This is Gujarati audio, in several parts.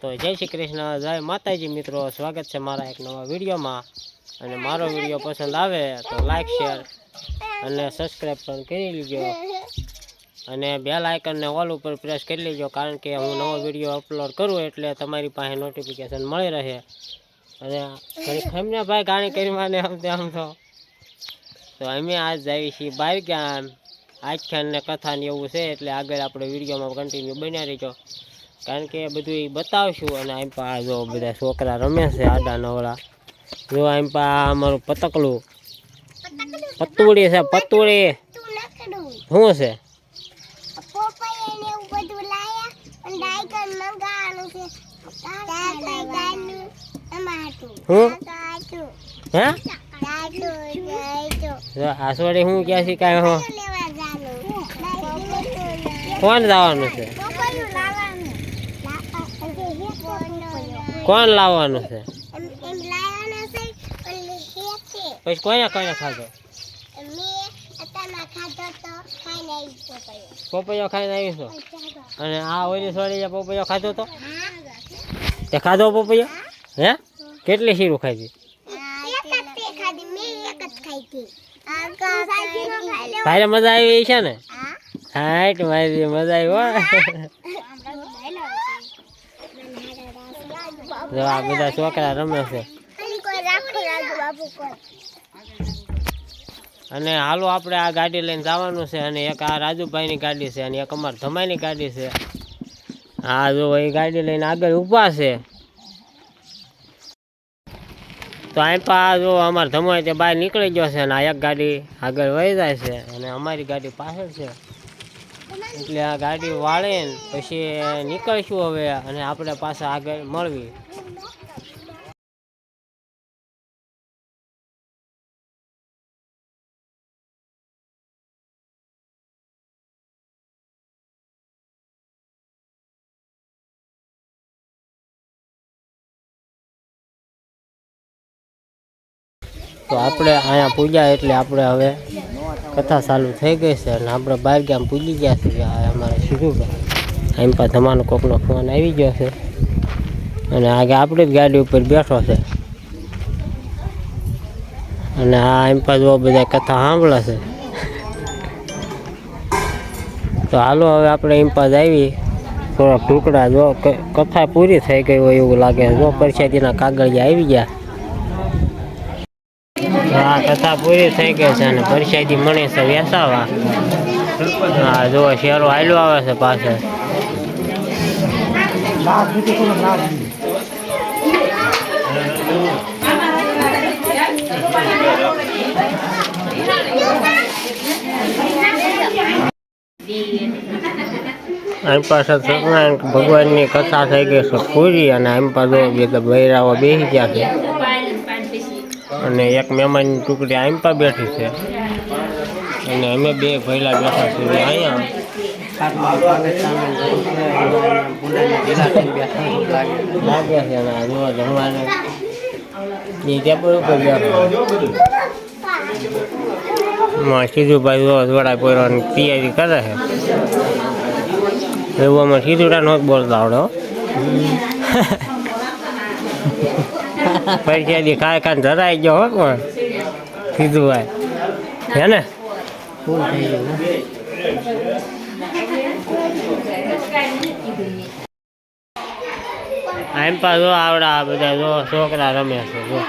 તો જય શ્રી કૃષ્ણ, જય માતાજી મિત્રો. સ્વાગત છે મારા એક નવા વિડીયોમાં. અને મારો વીડિયો પસંદ આવે તો લાઈક શેર અને સબસ્ક્રાઈબ પણ કરી લેજો. અને બેલ આઇકનને ઓલ ઉપર પ્રેસ કરી લેજો, કારણ કે હું નવો વીડિયો અપલોડ કરું એટલે તમારી પાસે નોટિફિકેશન મળી રહે. અને ખમને ભાઈ ગાણી કરી માને આમ તેમ તો. તો અમે આજ જઈએ છીએ બહાર ગયા આખ્યાન ને કથા ને એવું છે એટલે આગળ આપણે વિડીયોમાં કન્ટિન્યુ બન્યા રહીજો. કારણ કે બધું એ બતાવશું અને આમ પા જો બધા છોકરા રમે છે આડા નવળા જો આમ પા અમારું પતકલું. પતુડી છે પતુડી શું છે? હું? હે? જો હું ક્યાં કાંઈ હો? કોણ જવાનું છે? કોણ લાવવાનું છે? પછી કોને કોને ખાધો? પપૈયો ખાઈને આવીશું અને આ ઓલી સોડી પોપૈયો ખાધો તો? તે ખાધો પોપૈયો હે. કેટલી શીરું ખાધી? ભાઈ મજા આવી છે ને? હાટ મારી મજા આવી હો જો આ બધા છોકરા રમે છે. અને હાલો આપણે આ ગાડી લઈને જવાનું છે અને એક આ રાજુભાઈની ગાડી છે અને એક અમારા ધમાઈની ગાડી છે. હા, જો એ ગાડી લઈને આગળ ઊભા છે. તો અહીં પા જો અમારા ધમાઈ તે બહાર નીકળી ગયો છે અને આ એક ગાડી આગળ વહી જાય છે અને અમારી ગાડી પાછળ છે. એટલે આ ગાડી વાળે પછી નીકળશું હવે અને આપણે પાછા આગળ મળવી. તો આપણે અહીંયા પૂજા એટલે આપણે હવે કથા ચાલુ થઈ ગઈ છે અને આપણે બહાર ગામ પૂજી ગયા છીએ આ અમારે શીખુભાઈ એમ પાસે તમારો કોકનો ફોન આવી ગયો છે. અને આગે આપણી જ ગાડી ઉપર બેઠો છે. અને આ એમ પાસે બહુ બધા કથા સાંભળે છે. તો હાલો હવે આપણે એમ પાસે આવી થોડા ટુકડા જો કથા પૂરી થઈ ગઈ હોય એવું લાગે. છે. જો પરસાદીના કાગળિયા આવી ગયા. હા કથા પૂરી થઈ ગઈ છે અને પરસાદી મણે છે વેસાવા. હા જો શેરો હાલ્યો આવે છે પાછળ. એમ પાસે સત્યનારાયણ ભગવાનની કથા થઈ ગઈ છે પૂરી અને એમ પાસે બૈરાઓ બેસી ગયા છે. અને એક મહેમાનની ટુકડી આમ પર બેઠી છે. અને અમે બે ભૈલા બેઠા છીએ અહીંયા. જોવા જમવાને એ ટેબલ ઉપર બેઠો સીધુભાઈ જો વડા પહેરવાની તૈયારી કરે છે. એવું અમે સીધુડા નો બોલતા આવડે હો. પૈસાથી ખાય ખાને ધરાઈ ગયો હો પણ કીધું ભાઈ હે ને? એમ પા આવડે આવડા આ બધા જો છોકરા રમે છે જો.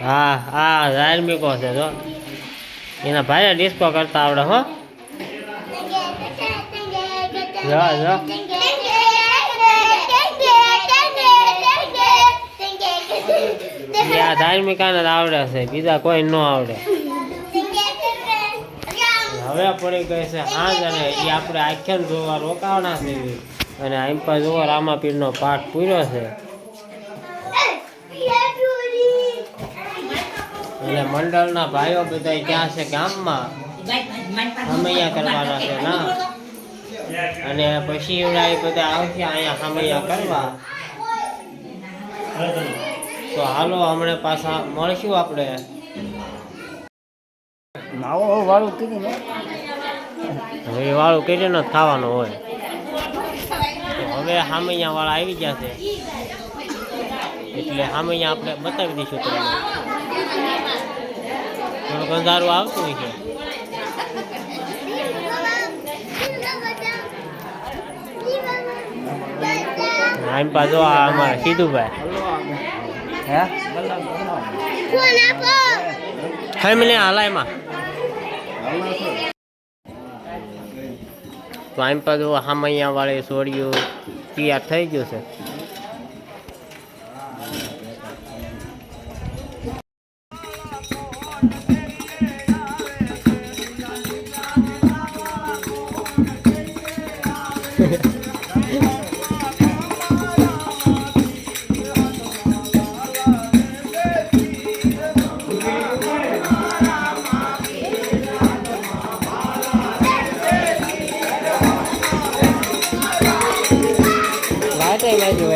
હા હા ધાર્મિકો છે જો. એના ભાઈ ડિસ્કો કરતા આવડે હો. જો જા. આ ધાર્મિકાને જ આવડે છે, બીજા કોઈ ન આવડે. હવે પડી કહે છે, હા અને એ આપણે આખ્યાન જોવા રોકાવાના છે અને આમ પણ જોવો રામાપીરનો પાઠ પૂર્યો છે. એટલે મંડળના ભાઈઓ બધા ક્યાં છે ગામમાં. સમૈયા કરવાના છે, ના. અને પછી એવડા બધા આવશે અહીંયા સમૈયા કરવા. તો હાલો હમણાં પાછા મળશું આપણે. નાવો વાળું કીધું ને. હવે એ વાળું કરીને જ ખાવાનું હોય. તો હવે હામૈયા વાળા આવી ગયા છે. એટલે હામૈયા આપણે બતાવી દઈશું તમને. થોડું અંધારું આવતું હોય છે. આમ પાછો આ અમારા સીધુભાઈ હે? ફેમિલી હાલાયમાં તો આમ પાછું હામૈયા વાળી તૈયાર થઈ ગયું છે. ไม่เยอะ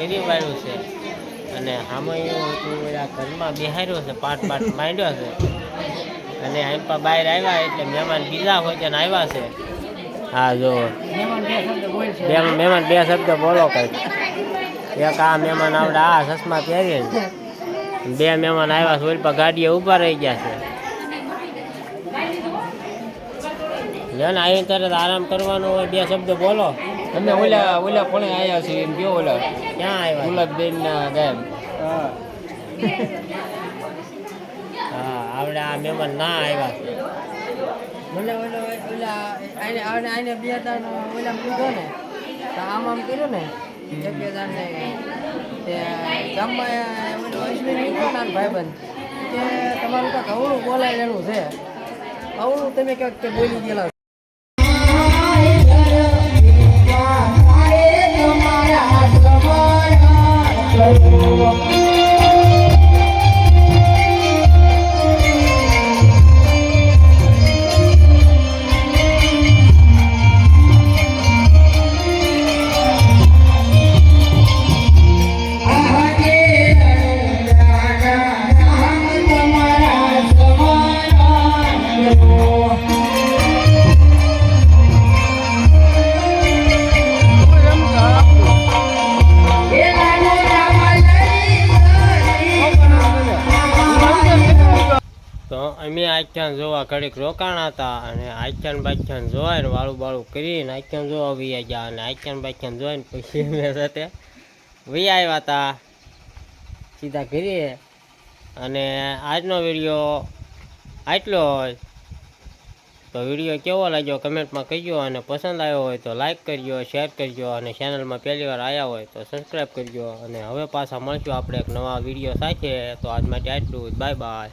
હામૈયું કરી વાળ્યું છે. અને હામૈયું હતું આ ઘરમાં બિહાર્યો છે પાટ પાટ માંડ્યો છે. અને આંપા બહાર આવ્યા એટલે મહેમાન બીજા હોય ત્યાં આવ્યા છે. હા જો. બે મહેમાન બે શબ્દ બોલો કંઈક. એક આ મહેમાન આપણે આ ચશ્મા પહેરીએ બે મહેમાન આવ્યા છે ઓલી પર ગાડીએ ઊભા રહી ગયા છે. લે ને અહીં તરત આરામ કરવાનો હોય બે શબ્દ બોલો. અમે ઓલા ઓલા પણ આયા છે એમ કયો ઓલા ક્યાં આવ્યા ગુલાબબેન ના ગામ હા આવડે આ મહેમાન ના આવ્યા છે મને ઓલો ઓલા આને આને આને બે દાન ઓલા કીધો ને તો આમ આમ કર્યું ને એક બે દાન ને ગામમાં ઓલો અશ્વિન ના ભાઈબંધ કે તમારું કાંઈક અવળું બોલાયેલું છે અવળું તમે ક્યાંક બોલી ગયેલા આખ્યાન જોવા ઘડીક રોકાણા હતા અને આખ્યાન બાખ્યાન ને વાળું બાળું કરીને આખ્યાન જોવા વી ગયા અને આખ્યાન બાખ્યાન જોઈને પછી અમે સાથે વી આવ્યા હતા સીધા ઘરે. અને આજનો વીડિયો આટલો હોય. તો વીડિયો કેવો લાગ્યો કમેન્ટમાં કહીજો અને પસંદ આવ્યો હોય તો લાઈક કરજો, શેર કરજો અને ચેનલમાં પહેલી વાર આવ્યા હોય તો સબસ્ક્રાઈબ કરજો. અને હવે પાછા મળશું આપણે એક નવા વીડિયો સાથે. તો આજ માટે આટલું બાય બાય.